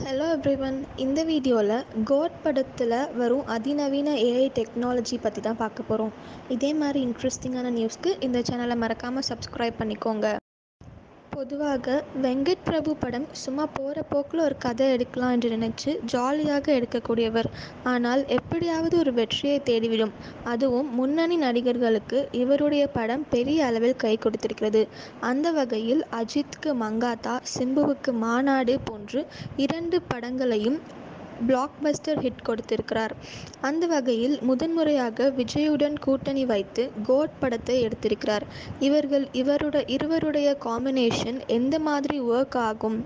Hello everyone இந்த வீடியோவில் code படத்தில் வரும் அதிநவீன ஏஐ டெக்னாலஜி பற்றி தான் பார்க்க போகிறோம் இதே மாதிரி இன்ட்ரெஸ்டிங்கான நியூஸ்க்கு இந்த சேனலை மறக்காமல் சப்ஸ்கிரைப் பண்ணிக்கோங்க. பொதுவாக வெங்கட் பிரபு படம் சும்மா போகிற போக்கில் ஒரு கதை எடுக்கலாம் என்று நினச்சி ஜாலியாக எடுக்கக்கூடியவர். ஆனால் எப்படியாவது ஒரு வெற்றியை தேடிவிடும். அதுவும் முன்னணி நடிகர்களுக்கு இவருடைய படம் பெரிய அளவில் கை கொடுத்திருக்கிறது. அந்த வகையில் அஜித்துக்கு மங்காத்தா சிம்புவுக்கு மாநாடு போன்று இரண்டு படங்களையும் பிளாக்பஸ்டர் ஹிட் கொடுத்திருக்கிறார். அந்த வகையில் முதன்முறையாக விஜயுடன் கூட்டணி வைத்து கோட் படத்தை எடுத்திருக்கிறார். இவர்கள் இவருட இருவருடைய காம்பினேஷன் எந்த மாதிரி ஒர்க் ஆகும்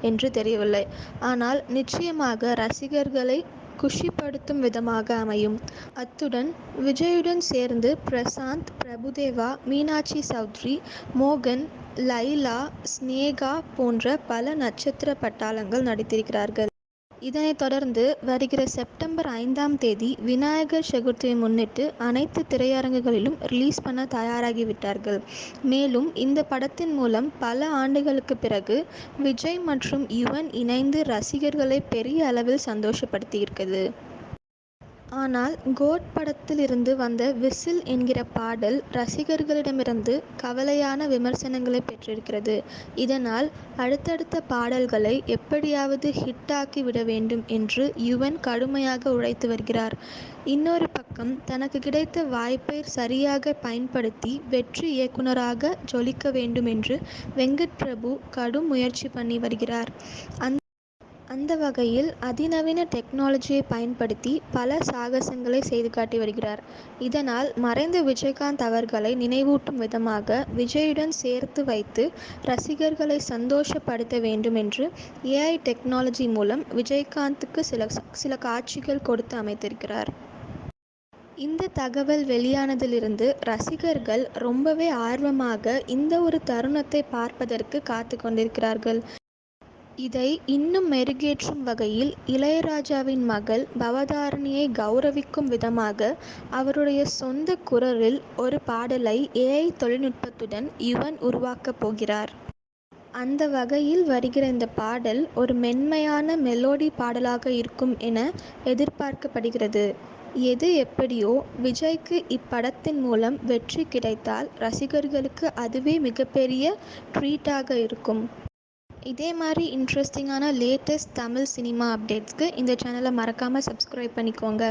என்று தெரியவில்லை. ஆனால் நிச்சயமாக ரசிகர்களை குஷிப்படுத்தும் விதமாக அமையும். அத்துடன் விஜயுடன் சேர்ந்து பிரசாந்த் பிரபுதேவா மீனாட்சி சௌத்ரி மோகன் லைலா ஸ்னேகா போன்ற பல நட்சத்திர பட்டாளங்கள் நடித்திருக்கிறார்கள். இதனைத் தொடர்ந்து வருகிற செப்டம்பர் ஐந்தாம் தேதி விநாயகர் சதுர்த்தியை முன்னிட்டு அனைத்து திரையரங்குகளிலும் ரிலீஸ் பண்ண தயாராகிவிட்டார்கள். மேலும் இந்த படத்தின் மூலம் பல ஆண்டுகளுக்கு பிறகு விஜய் மற்றும் யுவன் இணைந்து ரசிகர்களை பெரிய அளவில் சந்தோஷப்படுத்தியிருக்கிறது. ஆனால் கோட் படத்தில் இருந்து வந்த விசில் என்கிற பாடல் ரசிகர்களிடமிருந்து கவலையான விமர்சனங்களை பெற்றிருக்கிறது. இதனால் அடுத்தடுத்த பாடல்களை எப்படியாவது ஹிட் ஆக்கி விட வேண்டும் என்று யுவன் கடுமையாக உழைத்து வருகிறார். இன்னொரு பக்கம் தனக்கு கிடைத்த வாய்ப்பை சரியாக பயன்படுத்தி வெற்றி இயக்குனராக ஜொலிக்க வேண்டும் என்று வெங்கட் பிரபு கடும் முயற்சி பண்ணி வருகிறார். அந்த வகையில் அதிநவீன டெக்னாலஜியை பயன்படுத்தி பல சாகசங்களை செய்து காட்டி வருகிறார். இதனால் மறைந்த விஜயகாந்த் அவர்களை நினைவூட்டும் விதமாக விஜயுடன் சேர்த்து வைத்து ரசிகர்களை சந்தோஷப்படுத்த வேண்டும் என்று ஏஐ டெக்னாலஜி மூலம் விஜயகாந்துக்கு சில சில காட்சிகள் கொடுத்து அமைத்திருக்கிறார். இந்த தகவல் வெளியானதிலிருந்து ரசிகர்கள் ரொம்பவே ஆர்வமாக இந்த ஒரு தருணத்தை பார்ப்பதற்கு காத்து கொண்டிருக்கிறார்கள். இதை இன்னும் மெருகேற்றும் வகையில் இளையராஜாவின் மகள் பவதாரணியை கௌரவிக்கும் விதமாக அவருடைய சொந்த குரலில் ஒரு பாடலை ஏஐ தொழில்நுட்பத்துடன் யுவன் உருவாக்கப் போகிறார். அந்த வகையில் வருகிற இந்த பாடல் ஒரு மென்மையான மெலோடி பாடலாக இருக்கும் என எதிர்பார்க்கப்படுகிறது. எது எப்படியோ விஜய்க்கு இப்படத்தின் மூலம் வெற்றி கிடைத்தால் ரசிகர்களுக்கு அதுவே மிகப்பெரிய ட்ரீட்டாக இருக்கும். இதே மாதிரி இன்ட்ரெஸ்டிங்கான லேட்டஸ்ட் தமிழ் சினிமா அப்டேட்ஸ்க்கு இந்த சேனலை மறக்காமல் சப்ஸ்க்ரைப் பண்ணிக்கோங்க.